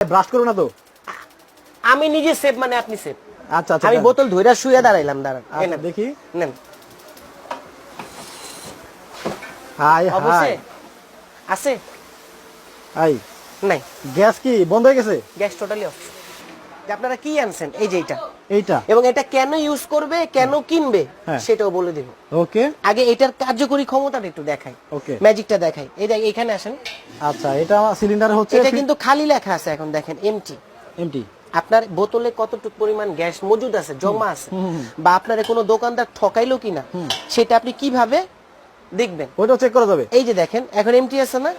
Brush করো না তো। আমি নিজে সেফ মানে আপনি সেফ আচ্ছা আচ্ছা আমি। বোতল ধইরা শুয়ে দাঁড়াইলাম দাঁড়ান। এই আচ্ছা দেখি। নেন। High high. আছে? আই নাই। গ্যাস কি বন্ধ হয়ে গেছে? গ্যাস টোটালি অফ আপনারা কি আনছেন? এই যে এটা। এইটা। এবং এটা কেন ইউজ করবে কেন কিনবে হ্যাঁ। সেটাও বলে দেব। ওকে। আগে এটার কার্যকরী ক্ষমতাটা একটু দেখাই। ওকে। ম্যাজিকটা দেখাই। এই দেখ এখানে আসেন। আচ্ছা এটা আমার সিলিন্ডার হচ্ছে এটা কিন্তু খালি লেখা আছে এখন দেখেন এমটি এমটি আপনার বোতলে কতটুকু পরিমাণ গ্যাস মজুদ আছে জমা আছে বা আপনার কোনো দোকানদার ঠকাইলো কিনা সেটা আপনি কীভাবে দেখবেন? ওটা চেক করা যাবে। এই যে দেখেন এখন এমটি আছে না?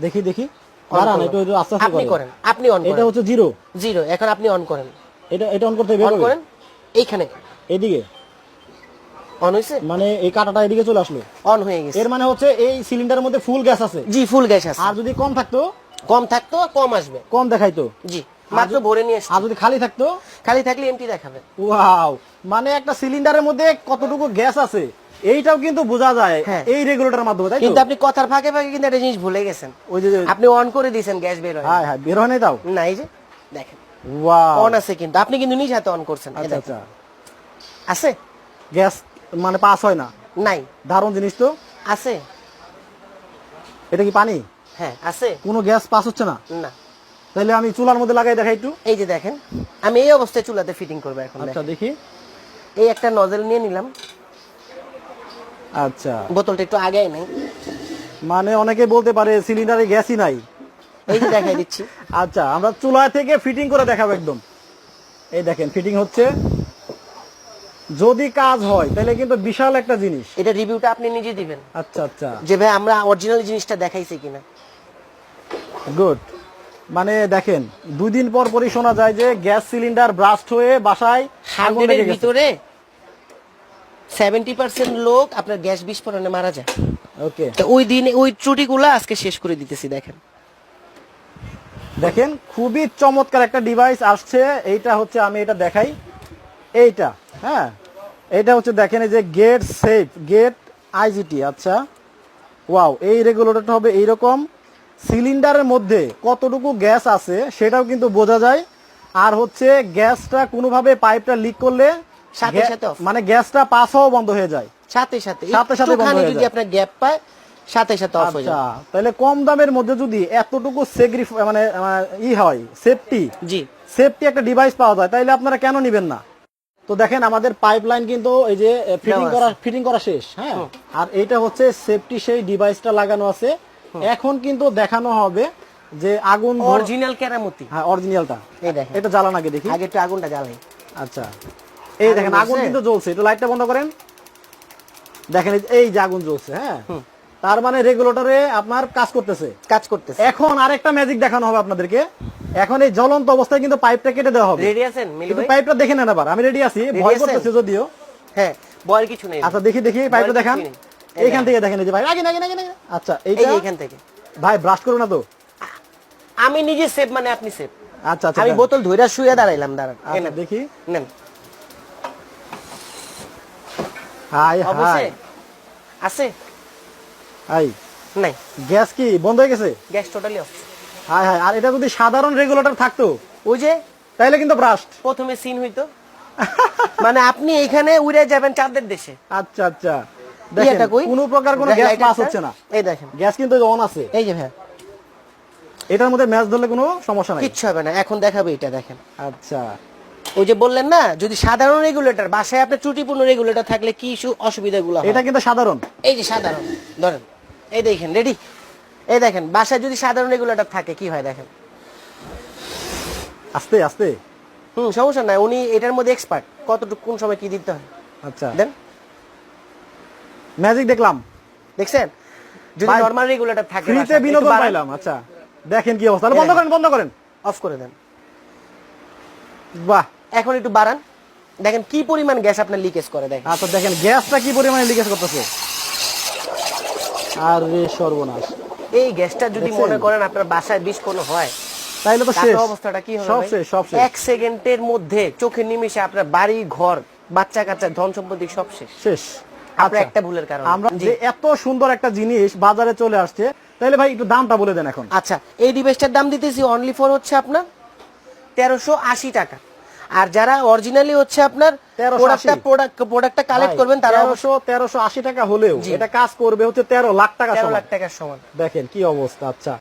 দেখি দেখি। দাঁড়ান একটু একটু আস্তে আস্তে আপনি করেন। আপনি অন এটা হচ্ছে জিরো জিরো এখন আপনি অন করেন। এটা এটা অন করতে হবে অন করেন এইখানে। এদিকে। অন হয়েছে মানে এই কাঁটাটা এদিকে চলে আসলো। অন হয়ে গেছে। এর মানে হচ্ছে এই সিলিন্ডারের মধ্যে ফুল গ্যাস আছে। জি ফুল গ্যাস আছে। আর যদি কম থাকতো? কম থাকতো কম আসবে। কম দেখাইতো। জি মাত্র ভরে নিয়ে আর যদি খালি থাকতো? খালি থাকলে এমটি দেখাবে। ওয়াও মানে একটা সিলিন্ডারের মধ্যে কতটুকু গ্যাস আছে? এইটাও কিন্তু বোঝা যায় হ্যাঁ। এই রেগুলেটরের মাধ্যমে তাই কিন্তু আপনি কথার ফাঁকে ফাঁকে কিন্তু একটা জিনিস ভুলে গেছেন। ওই যে আপনি অন করে দিয়েছেন গ্যাস বের হয়। হ্যাঁ হ্যাঁ বের হয় নাই তাও? না এই যে দেখেন। ওয়াও অন আছে কিন্তু। আপনি কিন্তু নিজ হাতে অন করছেন। আচ্ছা আচ্ছা। আছে? গ্যাস মানে পাস হয় না? নাই। দারুণ জিনিস তো। আছে। এটা কি পানি? হ্যাঁ আছে। কোনো গ্যাস পাস হচ্ছে না? না। তাহলে আমি চুলার মধ্যে লাগাই দেখাই একটু। এই যে দেখেন আমি এই অবস্থায় চুলাতে ফিটিং করব এখন আচ্ছা দেখি। এই একটা নজেল নিয়ে নিলাম। আচ্ছা। বোতলটা একটু আগে নাই। মানে অনেকে বলতে পারে সিলিন্ডারে গ্যাসই নাই। এই যে দেখাই দিচ্ছি। আচ্ছা আমরা চুলা থেকে ফিটিং করে দেখাবো একদম। এই দেখেন ফিটিং হচ্ছে। যদি কাজ হয় তাহলে কিন্তু বিশাল একটা জিনিস। এটা রিভিউটা আপনি নিজে দিবেন। আচ্ছা আচ্ছা। যে ভাই আমরা অরিজিনাল জিনিসটা দেখাইছি কিনা। গুড মানে দেখেন দুই দিন পর পরই শোনা যায় যে গ্যাস সিলিন্ডার ব্রাস্ট হয়ে বাসায় আগুন লেগে ভিতরে সেভেন্টি পার্সেন্ট লোক আপনার গ্যাস বিস্ফোরণে মারা যায়। ওকে তো ওই দিন ওই ত্রুটিগুলো আজকে শেষ করে দিতেছি দেখেন। দেখেন খুবই চমৎকার একটা ডিভাইস আসছে। এইটা হচ্ছে আমি এটা দেখাই। এইটা হ্যাঁ? এটা হচ্ছে দেখেন এই যে গেট সেফ গেট আইজিটি আচ্ছা। ওয়াও এই রেগুলেটরটা হবে এইরকম। সিলিন্ডারের মধ্যে কতটুকু গ্যাস আছে সেটাও কিন্তু বোঝা যায়। আর হচ্ছে গ্যাসটা কোনোভাবে পাইপটা লিক করলে সাথে সাথে। মানে গ্যাসটা পাস হওয়া বন্ধ হয়ে যায়। সাথে সাথে। সাথে সাথে বন্ধ যদি আপনার গ্যাপ পায় সাথে সাথে অফ হয়ে আচ্ছা যায় তাহলে কম দামের মধ্যে যদি এতটুকু সেগ্রিফ মানে ই হয় সেফটি জি। সেফটি একটা ডিভাইস পাওয়া যায় তাইলে আপনারা কেন নিবেন না? তো দেখেন আমাদের পাইপলাইন কিন্তু এই যে ফিটিং করা ফিটিং করা শেষ হ্যাঁ? আর এইটা হচ্ছে সেফটি সেই ডিভাইসটা লাগানো আছে। এখন কিন্তু দেখানো হবে যে আগুন অরিজিনাল কেরামতি। হ্যাঁ অরিজিনালটা এই দেখেন। এটা জ্বালান আগে দেখি। আগে একটু আগুনটা জ্বালাই। আচ্ছা। এই দেখেন আগুন কিন্তু জ্বলছে। একটু লাইটটা বন্ধ করেন। দেখেন এই যে- আগুন জ্বলছে হ্যাঁ? তার মানে রেগুলেটরে আপনার কাজ করতেছে। কাজ করতেছে। এখন আরেকটা ম্যাজিক দেখানো হবে আপনাদেরকে। এখন এই জ্বলন্ত অবস্থায় কিন্তু পাইপটা কেটে দেওয়া হবে। রেডি আছেন মিলি কিন্তু ভাই? পাইপটা দেখে নেন আবার। আমি রেডি আছি ভয় করতেছে যদিও। হ্যাঁ বয়ের কিছু নেই। আচ্ছা দেখি দেখি পাইপটা ভয়ের দেখান। এইখান থেকে দেখেন এই যে ভাই আগে নাকি নাকি আচ্ছা এই এইটা? যে এখান থেকে। ভাই ব্রাশ করো না তো। আমি নিজে সেফ মানে আপনি সেফ আচ্ছা আচ্ছা আমি বোতল ধইরা শুয়ে দাঁড়াইলাম দাঁড়ান। আচ্ছা দেখি। নেন। High high. আছে। হাই। নাই। গ্যাস কি বন্ধ হয়ে গেছে? Gas totally off high high. আর এটা যদি সাধারণ রেগুলেটর থাকতো? ওই যে? তাইলে কিন্তু ব্রাস্ট প্রথমে সিন হইতো। মানে আপনি এখানে উড়ে যাবেন চাঁদের দেশে। আচ্ছা আচ্ছা। দেখেন কোনো প্রকার কোনো গ্যাস পাস হচ্ছে না। এই দেখেন। গ্যাস কিন্তু অন আছে। এই যে ভাই এটার মধ্যে ম্যাচ ধরলে কোনো সমস্যা নাই। কিচ্ছু হবে না। এখন দেখাবে এটা দেখেন। আচ্ছা। ওই যে বললেন না যদি সাধারণ রেগুলেটর বাসায় আপনার ত্রুটিপূর্ণ রেগুলেটর থাকলে কি ইস্যু অসুবিধাগুলো এটা কিন্তু সাধারণ। এই যে সাধারণ ধরেন এই দেখেন রেডি এই দেখেন বাসায় যদি সাধারণ রেগুলেটর থাকে কি হয় দেখেন? আস্তে আস্তে। হুম সমস্যা নাই উনি এটার মধ্যে এক্সপার্ট কতটুকু কোন সময় কি দিতে হয়? আচ্ছা। দেন। ম্যাজিক দেখলাম। দেখছেন? যদি নরমাল রেগুলেটর থাকে ফ্রিতে বিনোদন পাইলাম আচ্ছা। দেখেন কি অবস্থা। বন্ধ করেন বন্ধ করেন। অফ করে দেন। বাহ। এখন একটু বাড়ান। দেখেন কি পরিমাণ গ্যাস আপনার লিকেজ করে দেখেন। আচ্ছা দেখেন গ্যাসটা কি পরিমাণে লিকেজ করতেছে? আরে সর্বনাশ। এই গ্যাসটা যদি মনে করেন আপনার বাসায় বিস্ফোরণ হয় তাইলে তো শেষ। অবস্থাটা কি হবে? সব শেষ সব শেষ। এক সেকেন্ডের মধ্যে চোখের নিমেষে আপনার বাড়ি ঘর বাচ্চা কাচ্চা ধন সম্পত্তি সব শেষ। শেষ। আপনার আচ্ছা, একটা ভুলের কারণে। আমরা যে এত সুন্দর একটা জিনিস বাজারে চলে আসছে তাহলে ভাই একটু দামটা বলে দেন এখন। আচ্ছা এই ডিভাইসটার দাম দিতেছি অনলি ফর হচ্ছে আপনার তেরোশো আশি টাকা। আর যারা অরিজিনালি হচ্ছে আপনার 1380 প্রোডাক্টটা প্রোডাক্ট প্রোডাক্টটা কালেক্ট করবেন তারা অবশ্য তেরোশো আশি টাকা হলেও এটা কাজ করবে হচ্ছে তেরো লাখ টাকা লাখ টাকার সমান। দেখেন কি অবস্থা আচ্ছা।